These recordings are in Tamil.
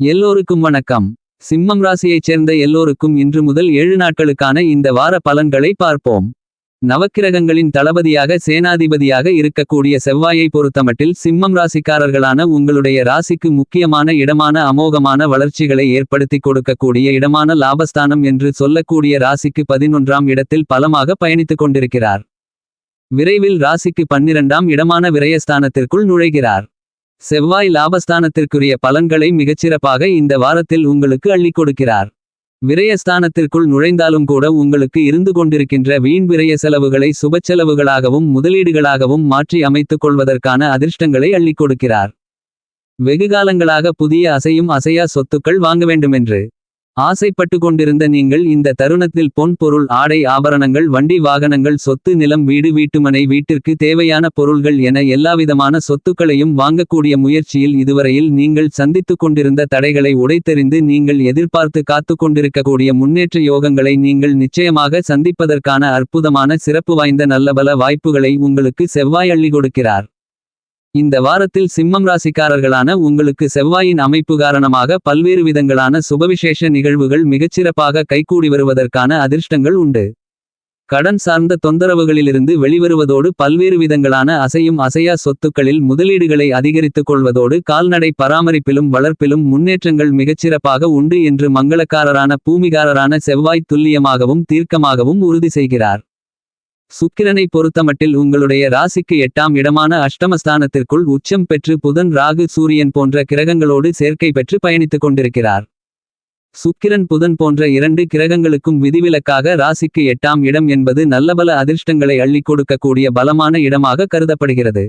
எல்லோருக்கும் வணக்கம். சிம்மம் ராசியைச் சேர்ந்த எல்லோருக்கும் இன்று முதல் ஏழு நாட்களுக்கான இந்த வார பலன்களை பார்ப்போம். நவக்கிரகங்களின் தளபதியாக சேனாதிபதியாக இருக்கக்கூடிய செவ்வாயை பொறுத்தமட்டில் சிம்மம் ராசிக்காரர்களான உங்களுடைய ராசிக்கு முக்கியமான இடமான அமோகமான வளர்ச்சிகளை ஏற்படுத்திக் கொடுக்கக்கூடிய இடமான லாபஸ்தானம் என்று சொல்லக்கூடிய ராசிக்கு பதினொன்றாம் இடத்தில் பலமாக பயணித்துக் கொண்டிருக்கிறார். விரைவில் ராசிக்கு பன்னிரண்டாம் இடமான விரயஸ்தானத்திற்குள் நுழைகிறார். செவ்வாய் லாபஸ்தானத்திற்குரிய பலன்களை மிகச்சிறப்பாக இந்த வாரத்தில் உங்களுக்கு அள்ளிக் கொடுக்கிறார். விரயஸ்தானத்திற்குள் நுழைந்தாலும் கூட உங்களுக்கு இருந்து கொண்டிருக்கின்ற வீண் விரய செலவுகளை சுபச்செலவுகளாகவும் முதலீடுகளாகவும் மாற்றி அமைத்துக் கொள்வதற்கான அதிர்ஷ்டங்களை அள்ளிக் கொடுக்கிறார். வெகுகாலங்களாக புதிய அசையும் அசையா சொத்துக்கள் வாங்க வேண்டுமென்று ஆசைப்பட்டு கொண்டிருந்த நீங்கள் இந்த தருணத்தில் பொன் பொருள் ஆடை ஆபரணங்கள் வண்டி வாகனங்கள் சொத்து நிலம் வீடு வீட்டுமனை வீட்டிற்கு தேவையான பொருள்கள் என எல்லாவிதமான சொத்துக்களையும் வாங்கக்கூடிய முயற்சியில் இதுவரையில் நீங்கள் சந்தித்துக் கொண்டிருந்த தடைகளை உடைத்தெறிந்து நீங்கள் எதிர்பார்த்து காத்து கொண்டிருக்கக்கூடிய முன்னேற்ற யோகங்களை நீங்கள் நிச்சயமாக சந்திப்பதற்கான அற்புதமான சிறப்பு வாய்ந்த நல்லபல வாய்ப்புகளை உங்களுக்கு செவ்வாய் அள்ளி கொடுக்கிறார். இந்த வாரத்தில் சிம்மம் ராசிக்காரர்களான உங்களுக்கு செவ்வாயின் அமைப்பு காரணமாக பல்வேறு விதங்களான சுபவிசேஷ நிகழ்வுகள் மிகச்சிறப்பாக கைகூடி வருவதற்கான அதிர்ஷ்டங்கள் உண்டு. கடன் சார்ந்த தொந்தரவுகளிலிருந்து வெளிவருவதோடு பல்வேறு விதங்களான அசையும் அசையா சொத்துக்களில் முதலீடுகளை அதிகரித்துக் கொள்வதோடு கால்நடை பராமரிப்பிலும் வளர்ப்பிலும் முன்னேற்றங்கள் மிகச்சிறப்பாக உண்டு என்று மங்களக்காரரான பூமிகாரரான செவ்வாய் துல்லியமாகவும் தீர்க்கமாகவும் உறுதி செய்கிறார். சுக்கிரனை பொறுத்தமட்டில் உங்களுடைய ராசிக்கு எட்டாம் இடமான அஷ்டமஸ்தானத்திற்குள் உச்சம் பெற்று புதன் ராகு சூரியன் போன்ற கிரகங்களோடு சேர்க்கை பெற்று பயணித்துக் கொண்டிருக்கிறார். சுக்கிரன் புதன் போன்ற இரண்டு கிரகங்களுக்கும் விதிவிலக்காக ராசிக்கு எட்டாம் இடம் என்பது நல்லபல அதிர்ஷ்டங்களை அள்ளிக் கொடுக்கக்கூடிய பலமான இடமாக கருதப்படுகிறது.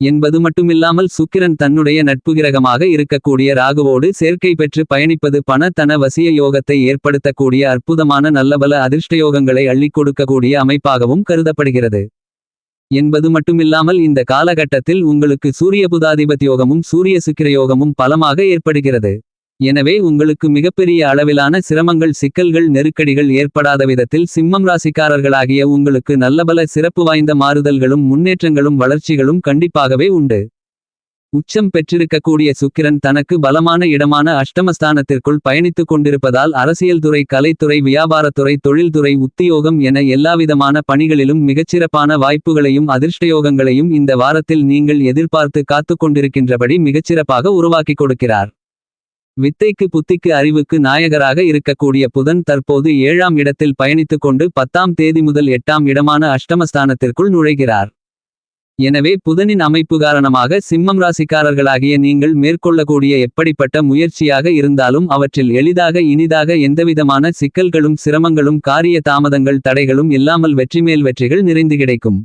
என்பது மட்டுமில்லாமல் சுக்கிரன் தன்னுடைய நட்பு கிரகமாக இருக்கக்கூடிய ராகுவோடு சேர்க்கை பெற்று பயணிப்பது பண தன வசிய யோகத்தை ஏற்படுத்தக்கூடிய அற்புதமான நல்லபல அதிர்ஷ்டயோகங்களை அள்ளிக் கொடுக்கக்கூடிய அமைப்பாகவும் கருதப்படுகிறது. என்பது மட்டுமில்லாமல் இந்த காலகட்டத்தில் உங்களுக்கு சூரிய புதாதிபத் யோகமும் சூரிய சுக்கிர யோகமும் பலமாக ஏற்படுகிறது. எனவே உங்களுக்கு மிகப்பெரிய அளவிலான சிரமங்கள் சிக்கல்கள் நெருக்கடிகள் ஏற்படாத விதத்தில் சிம்மம் ராசிக்காரர்களாகிய உங்களுக்கு நல்லபல சிறப்பு வாய்ந்த மாறுதல்களும் முன்னேற்றங்களும் வளர்ச்சிகளும் கண்டிப்பாகவே உண்டு. உச்சம் பெற்றிருக்கக்கூடிய சுக்கிரன் தனக்கு பலமான இடமான அஷ்டமஸ்தானத்திற்குள் பயணித்துக் கொண்டிருப்பதால் அரசியல்துறை கலைத்துறை வியாபாரத்துறை தொழில்துறை உத்தியோகம் என எல்லாவிதமான பணிகளிலும் மிகச்சிறப்பான வாய்ப்புகளையும் அதிர்ஷ்டயோகங்களையும் இந்த வாரத்தில் நீங்கள் எதிர்பார்த்து காத்துக் கொண்டிருக்கின்றபடி மிகச்சிறப்பாக உருவாக்கிக் கொடுக்கிறார். வித்தைக்கு புத்திக்கு அறிவுக்கு நாயகராக இருக்கக்கூடிய புதன் தற்போது ஏழாம் இடத்தில் பயணித்துக் கொண்டு பத்தாம் தேதி முதல் எட்டாம் இடமான அஷ்டமஸ்தானத்திற்குள் நுழைகிறார். எனவே புதனின் அமைப்பு காரணமாக சிம்மம் ராசிக்காரர்களாகிய நீங்கள் மேற்கொள்ளக்கூடிய எப்படிப்பட்ட முயற்சியாக இருந்தாலும் அவற்றில் எளிதாக இனிதாக எந்தவிதமான சிக்கல்களும் சிரமங்களும் காரிய தாமதங்கள் தடைகளும் இல்லாமல் வெற்றிமேல் வெற்றிகள் நிறைந்து கிடைக்கும்.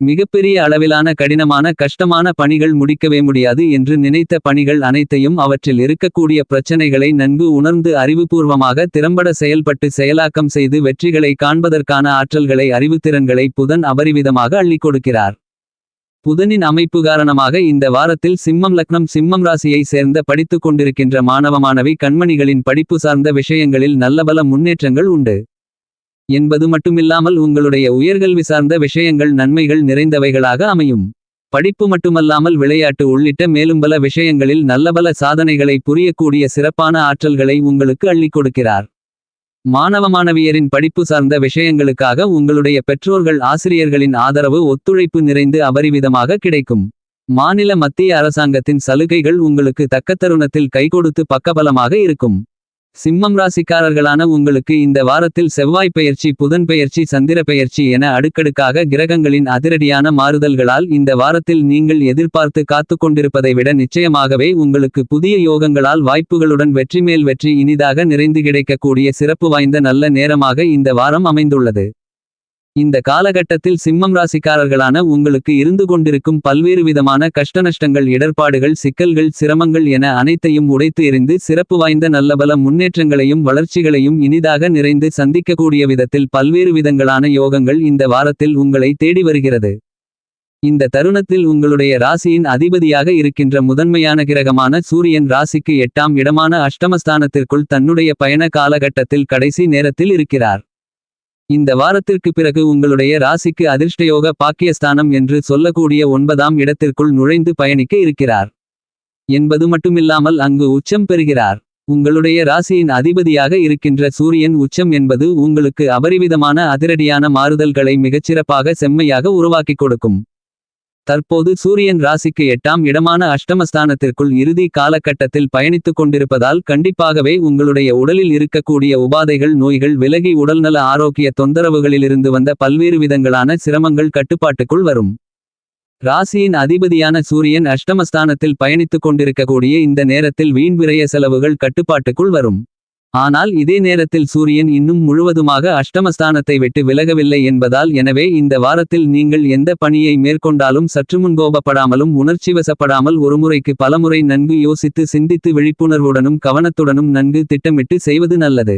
மிகப்பெரிய அளவிலான கடினமான கஷ்டமான பணிகள் முடிக்கவே முடியாது என்று நினைத்த பணிகள் அனைத்தையும் அவற்றில் இருக்கக்கூடிய பிரச்சனைகளை நன்கு உணர்ந்து அறிவுபூர்வமாக திறம்பட செயல்பட்டு செயலாக்கம் செய்து வெற்றிகளை காண்பதற்கான ஆற்றல்களை அறிவுத்திறன்களை புதன் அபரிவிதமாக அள்ளிக் கொடுக்கிறார். புதனின் அமைப்பு காரணமாக இந்த வாரத்தில் சிம்மம் லக்னம் சிம்மம் ராசியை சேர்ந்த படித்துக் கொண்டிருக்கின்ற மாணவ மாணவி கண்மணிகளின் படிப்பு சார்ந்த விஷயங்களில் நல்லபல முன்னேற்றங்கள் உண்டு. என்பது மட்டுமில்லாமல் உங்களுடைய உயர்கல்வி சார்ந்த விஷயங்கள் நன்மைகள் நிறைந்தவைகளாக அமையும். படிப்பு மட்டுமல்லாமல் விளையாட்டு உள்ளிட்ட மேலும் பல விஷயங்களில் நல்லபல சாதனைகளை புரியக்கூடிய சிறப்பான ஆற்றல்களை உங்களுக்கு அள்ளிக் கொடுக்கிறார். மாணவ மாணவியரின் படிப்பு சார்ந்த விஷயங்களுக்காக உங்களுடைய பெற்றோர்கள் ஆசிரியர்களின் ஆதரவு ஒத்துழைப்பு நிறைந்து அபரிவிதமாக கிடைக்கும். மாநில மத்திய அரசாங்கத்தின் சலுகைகள் உங்களுக்கு தக்க தருணத்தில் கைகொடுத்து பக்கபலமாக இருக்கும். சிம்மம் ராசிக்காரர்களான உங்களுக்கு இந்த வாரத்தில் செவ்வாய் பெயர்ச்சி புதன் பெயர்ச்சி சந்திர பெயர்ச்சி என அடுக்கடுக்காக கிரகங்களின் அதிரடியான மாறுதல்களால் இந்த வாரத்தில் நீங்கள் எதிர்பார்த்து காத்து கொண்டிருப்பதை விட நிச்சயமாகவே உங்களுக்கு புதிய யோகங்களால் வாய்ப்புகளுடன் வெற்றிமேல் வெற்றி இனிதாக நிறைந்து கிடைக்கக்கூடிய சிறப்பு வாய்ந்த நல்ல நேரமாக இந்த வாரம் அமைந்துள்ளது. இந்த காலகட்டத்தில் சிம்மம் ராசிக்காரர்களான உங்களுக்கு இருந்து கொண்டிருக்கும் பல்வேறு விதமான கஷ்டநஷ்டங்கள் இடர்பாடுகள் சிக்கல்கள் சிரமங்கள் என அனைத்தையும் உடைத்து எறிந்து சிறப்பு வாய்ந்த நல்லபல முன்னேற்றங்களையும் வளர்ச்சிகளையும் இனிதாக நிறைந்து சந்திக்கக்கூடிய விதத்தில் பல்வேறு விதங்களான யோகங்கள் இந்த வாரத்தில் உங்களை தேடி வருகிறது. இந்த தருணத்தில் உங்களுடைய ராசியின் அதிபதியாக இருக்கின்ற முதன்மையான கிரகமான சூரியன் ராசிக்கு எட்டாம் இடமான அஷ்டமஸ்தானத்திற்குள் தன்னுடைய பயண காலகட்டத்தில் கடைசி நேரத்தில் இருக்கிறார். இந்த வாரத்திற்கு பிறகு உங்களுடைய ராசிக்கு அதிர்ஷ்டயோக பாக்கியஸ்தானம் என்று சொல்லக்கூடிய ஒன்பதாம் இடத்திற்குள் நுழைந்து பயணிக்க இருக்கிறார். என்பது மட்டுமில்லாமல் அங்கு உச்சம் பெறுகிறார். உங்களுடைய ராசியின் அதிபதியாக இருக்கின்ற சூரியன் உச்சம் என்பது உங்களுக்கு அபரிவிதமான அதிரடியான மாறுதல்களை மிகச்சிறப்பாக செம்மையாக உருவாக்கிக் கொடுக்கும். தற்போது சூரியன் ராசிக்கு எட்டாம் இடமான அஷ்டமஸ்தானத்திற்குள் இறுதி காலகட்டத்தில் பயணித்துக் கொண்டிருப்பதால் கண்டிப்பாகவே உங்களுடைய உடலில் இருக்கக்கூடிய உபாதைகள் நோய்கள் விலகி உடல்நல ஆரோக்கிய தொந்தரவுகளிலிருந்து வந்த பல்வேறு விதங்களான சிரமங்கள் கட்டுப்பாட்டுக்குள் வரும். ராசியின் அதிபதியான சூரியன் அஷ்டமஸ்தானத்தில் பயணித்துக் கொண்டிருக்கக்கூடிய இந்த நேரத்தில் வீண் விரய செலவுகள் கட்டுப்பாட்டுக்குள் வரும். ஆனால் இதே நேரத்தில் சூரியன் இன்னும் முழுவதுமாக அஷ்டமஸ்தானத்தை விட்டு விலகவில்லை என்பதால் எனவே இந்த வாரத்தில் நீங்கள் எந்த பணியை மேற்கொண்டாலும் சற்று முன்கோபப்படாமலும் உணர்ச்சிவசப்படாமல் ஒருமுறைக்கு பலமுறை நன்கு யோசித்து சிந்தித்து விழிப்புணர்வுடனும் கவனத்துடனும் நன்கு திட்டமிட்டு செய்வது நல்லது.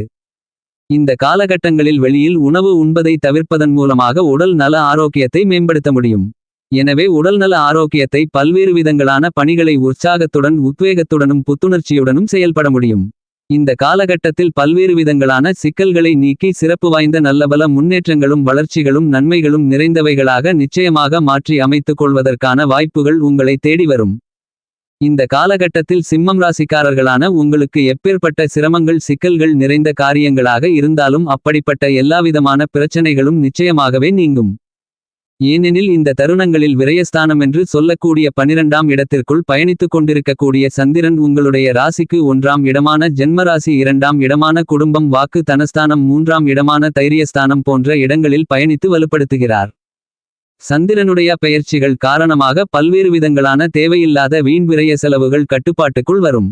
இந்த காலகட்டங்களில் வெளியில் உணவு உண்பதை தவிர்ப்பதன் மூலமாக உடல் நல ஆரோக்கியத்தை மேம்படுத்த முடியும். எனவே உடல்நல ஆரோக்கியத்தை பல்வேறு விதங்களான பணிகளை உற்சாகத்துடன் உத்வேகத்துடனும் புத்துணர்ச்சியுடனும் செயல்பட முடியும். இந்த காலகட்டத்தில் பல்வேறு விதங்களான சிக்கல்களை நீக்கி சிறப்பு வாய்ந்த நல்லபல முன்னேற்றங்களும் வளர்ச்சிகளும் நன்மைகளும் நிறைந்தவைகளாக நிச்சயமாக மாற்றி அமைத்துக் கொள்வதற்கான வாய்ப்புகள் உங்களை தேடி வரும். இந்த காலகட்டத்தில் சிம்மம் ராசிக்காரர்களான உங்களுக்கு எப்பேற்பட்ட சிரமங்கள் சிக்கல்கள் நிறைந்த காரியங்களாக இருந்தாலும் அப்படிப்பட்ட எல்லாவிதமான பிரச்சனைகளும் நிச்சயமாகவே நீங்கும். ஏனெனில் இந்த தருணங்களில் விரயஸ்தானம் என்று சொல்லக்கூடிய பனிரெண்டாம் இடத்திற்குள் பயணித்துக் கொண்டிருக்கக்கூடிய சந்திரன் உங்களுடைய ராசிக்கு ஒன்றாம் இடமான ஜென்மராசி இரண்டாம் இடமான குடும்பம் வாக்கு தனஸ்தானம் மூன்றாம் இடமான தைரியஸ்தானம் போன்ற இடங்களில் பயணித்து வலுப்படுத்துகிறார். சந்திரனுடைய பெயர்ச்சிகள் காரணமாக பல்வேறு விதங்களான தேவையில்லாத வீண் விரய செலவுகள் கட்டுப்பாட்டுக்குள் வரும்.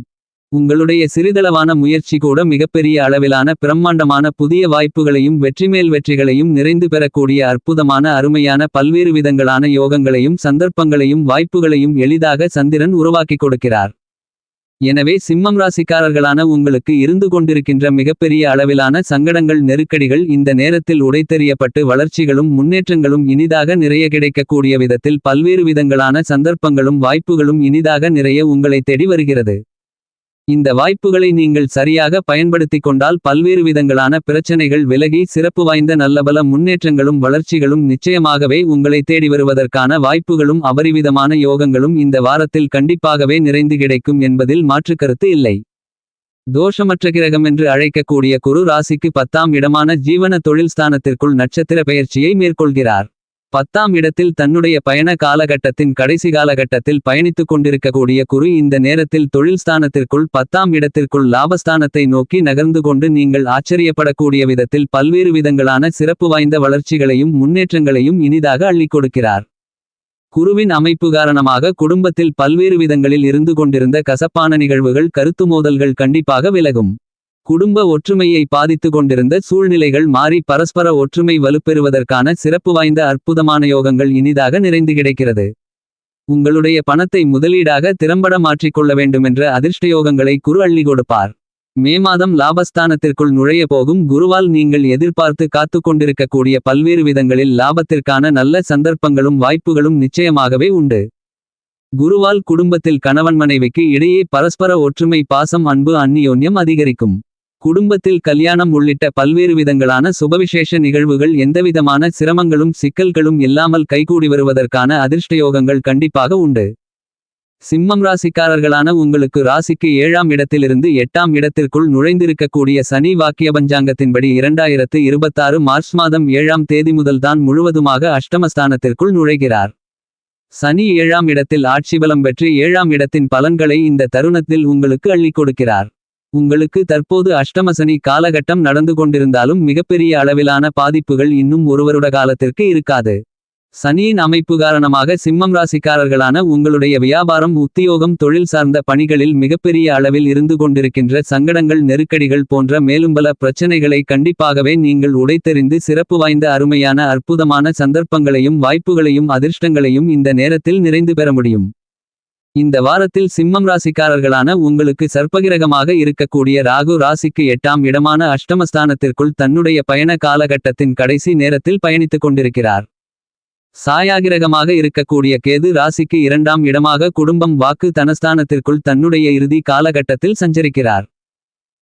உங்களுடைய சிறிதளவான முயற்சி கூட மிகப்பெரிய அளவிலான பிரம்மாண்டமான புதிய வாய்ப்புகளையும் வெற்றிமேல் வெற்றிகளையும் நிறைந்து பெறக்கூடிய அற்புதமான அருமையான பல்வேறு விதங்களான யோகங்களையும் சந்தர்ப்பங்களையும் வாய்ப்புகளையும் எளிதாக சந்திரன் உருவாக்கிக் கொடுக்கிறார். எனவே சிம்மம் ராசிக்காரர்களான உங்களுக்கு இருந்து கொண்டிருக்கின்ற மிகப்பெரிய அளவிலான சங்கடங்கள் நெருக்கடிகள் இந்த நேரத்தில் உடைத்தெறியப்பட்டு வளர்ச்சிகளும் முன்னேற்றங்களும் இனிதாக நிறைய கிடைக்கக்கூடிய விதத்தில் பல்வேறு விதங்களான சந்தர்ப்பங்களும் வாய்ப்புகளும் இனிதாக நிறைய உங்களை தேடி வருகிறது. இந்த வாய்ப்புகளை நீங்கள் சரியாக பயன்படுத்திக் கொண்டால் பல்வேறு விதங்களான பிரச்சனைகள் விலகி சிறப்பு வாய்ந்த நல்லபல முன்னேற்றங்களும் வளர்ச்சிகளும் நிச்சயமாகவே உங்களை தேடி வருவதற்கான வாய்ப்புகளும் அபரிவிதமான யோகங்களும் இந்த வாரத்தில் கண்டிப்பாகவே நிறைந்து கிடைக்கும் என்பதில் மாற்றுக்கருத்து இல்லை. தோஷமற்ற கிரகம் என்று அழைக்கக்கூடிய குரு ராசிக்கு பத்தாம் இடமான ஜீவன தொழில் ஸ்தானத்திற்குள் நட்சத்திர பெயர்ச்சியை மேற்கொள்கிறார். பத்தாம் இடத்தில் தன்னுடைய பயண காலகட்டத்தின் கடைசி காலகட்டத்தில் பயணித்துக் கொண்டிருக்கக்கூடிய குரு இந்த நேரத்தில் தொழில் ஸ்தானத்திற்குள் பத்தாம் இடத்திற்குள் லாபஸ்தானத்தை நோக்கி நகர்ந்து கொண்டு நீங்கள் ஆச்சரியப்படக்கூடிய விதத்தில் பல்வேறு விதங்களான சிறப்பு வாய்ந்த வளர்ச்சிகளையும் முன்னேற்றங்களையும் இனிதாக அள்ளிக் கொடுக்கிறார். குருவின் அமைப்பு காரணமாக குடும்பத்தில் பல்வேறு விதங்களில் இருந்து கொண்டிருந்த கசப்பான நிகழ்வுகள் கருத்து மோதல்கள் கண்டிப்பாக விலகும். குடும்ப ஒற்றுமையை பாதித்து கொண்டிருந்த சூழ்நிலைகள் மாறி பரஸ்பர ஒற்றுமை வலுப்பெறுவதற்கான சிறப்பு வாய்ந்த அற்புதமான யோகங்கள் இனிதாக நிறைந்து கிடைக்கிறது. உங்களுடைய பணத்தை முதலீடாக திறம்பட மாற்றிக்கொள்ள வேண்டுமென்ற அதிர்ஷ்ட யோகங்களை குரு அள்ளி கொடுப்பார். மே மாதம் லாபஸ்தானத்திற்குள் நுழைய போகும் குருவால் நீங்கள் எதிர்பார்த்து காத்து கொண்டிருக்கக்கூடிய பல்வேறு விதங்களில் லாபத்திற்கான நல்ல சந்தர்ப்பங்களும் வாய்ப்புகளும் நிச்சயமாகவே உண்டு. குருவால் குடும்பத்தில் கணவன் மனைவிக்கு இடையே பரஸ்பர ஒற்றுமை பாசம் அன்பு அந்நியோன்யம் அதிகரிக்கும். குடும்பத்தில் கல்யாணம் உள்ளிட்ட பல்வேறு விதங்களான சுபவிசேஷ நிகழ்வுகள் எந்தவிதமான சிரமங்களும் சிக்கல்களும் இல்லாமல் கைகூடி வருவதற்கான அதிர்ஷ்டயோகங்கள் கண்டிப்பாக உண்டு. சிம்மம் ராசிக்காரர்களான உங்களுக்கு ராசிக்கு ஏழாம் இடத்திலிருந்து எட்டாம் இடத்திற்குள் நுழைந்திருக்கக்கூடிய சனி வாக்கிய பஞ்சாங்கத்தின்படி இரண்டாயிரத்து இருபத்தாறு மார்ச் மாதம் ஏழாம் தேதி முதல்தான் முழுவதுமாக அஷ்டமஸ்தானத்திற்குள் நுழைகிறார். சனி ஏழாம் இடத்தில் ஆட்சி பலம் பெற்று ஏழாம் இடத்தின் பலன்களை இந்த தருணத்தில் உங்களுக்கு அள்ளிக் கொடுக்கிறார். உங்களுக்கு தற்போது அஷ்டமசனி காலகட்டம் நடந்து கொண்டிருந்தாலும் மிகப்பெரிய அளவிலான பாதிப்புகள் இன்னும் ஒருவருட காலத்திற்கு இருக்காது. சனியின் அமைப்பு காரணமாக சிம்மம் ராசிக்காரர்களான உங்களுடைய வியாபாரம் உத்தியோகம் தொழில் சார்ந்த பணிகளில் மிகப்பெரிய அளவில் இருந்து கொண்டிருக்கின்ற சங்கடங்கள் நெருக்கடிகள் போன்ற மேலும் பல பிரச்சனைகளை கண்டிப்பாகவே நீங்கள் உடைத்தெறிந்து சிறப்பு வாய்ந்த அருமையான அற்புதமான சந்தர்ப்பங்களையும் வாய்ப்புகளையும் அதிர்ஷ்டங்களையும் இந்த நேரத்தில் நிறைந்து பெற முடியும். இந்த வாரத்தில் சிம்மம் ராசிக்காரர்களான உங்களுக்கு சர்ப்பகிரகமாக இருக்கக்கூடிய ராகு ராசிக்கு எட்டாம் இடமான அஷ்டமஸ்தானத்திற்குள் தன்னுடைய பயண காலகட்டத்தின் கடைசி நேரத்தில் பயணித்துக் கொண்டிருக்கிறார். சாயாகிரகமாக இருக்கக்கூடிய கேது ராசிக்கு இரண்டாம் இடமாக குடும்பம் வாக்கு தனஸ்தானத்திற்குள் தன்னுடைய இறுதி காலகட்டத்தில் சஞ்சரிக்கிறார்.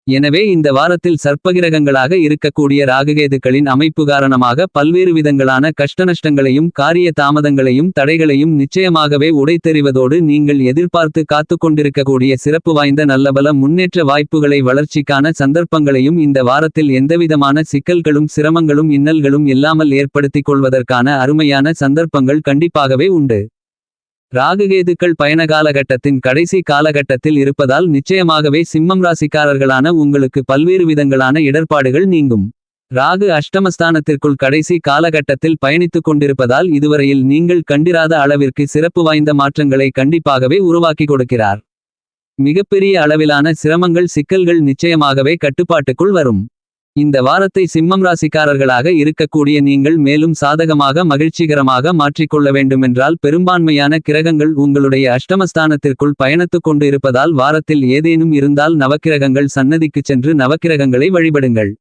எனவே இந்த வாரத்தில் சர்ப்பகிரகங்களாக இருக்கக்கூடிய ராககேதுக்களின் அமைப்பு காரணமாக பல்வேறு விதங்களான கஷ்டநஷ்டங்களையும் காரிய தாமதங்களையும் தடைகளையும் நிச்சயமாகவே உடைத்தெறிவதோடு நீங்கள் எதிர்பார்த்து காத்துக் கொண்டிருக்கக்கூடிய சிறப்பு வாய்ந்த நல்லபல முன்னேற்ற வாய்ப்புகளை வளர்ச்சிக்கான சந்தர்ப்பங்களையும் இந்த வாரத்தில் எந்தவிதமான சிக்கல்களும் சிரமங்களும் இன்னல்களும் இல்லாமல் ஏற்படுத்திக் கொள்வதற்கான அருமையான சந்தர்ப்பங்கள் கண்டிப்பாகவே உண்டு. ராகுகேதுக்கள் பயண காலகட்டத்தின் கடைசி காலகட்டத்தில் இருப்பதால் நிச்சயமாகவே சிம்மம் ராசிக்காரர்களான உங்களுக்கு பல்வேறு விதங்களான இடர்பாடுகள் நீங்கும். ராகு அஷ்டமஸ்தானத்திற்குள் கடைசி காலகட்டத்தில் பயணித்துக் கொண்டிருப்பதால் இதுவரையில் நீங்கள் கண்டிராத அளவிற்கு சிறப்பு வாய்ந்த மாற்றங்களை கண்டிப்பாகவே உருவாக்கி கொடுக்கிறார். மிகப்பெரிய அளவிலான சிரமங்கள் சிக்கல்கள் நிச்சயமாகவே கட்டுப்பாட்டுக்குள் வரும். இந்த வாரத்தை சிம்மம் ராசிக்காரர்களாக இருக்கக்கூடிய நீங்கள் மேலும் சாதகமாக மகிழ்ச்சிகரமாக மாற்றிக்கொள்ள வேண்டுமென்றால் பெரும்பான்மையான கிரகங்கள் உங்களுடைய அஷ்டமஸ்தானத்திற்குள் பயணத்துக் கொண்டு இருப்பதால் வாரத்தில் ஏதேனும் இருந்தால் நவக்கிரகங்கள் சன்னதிக்குச் சென்று நவக்கிரகங்களை வழிபடுங்கள்.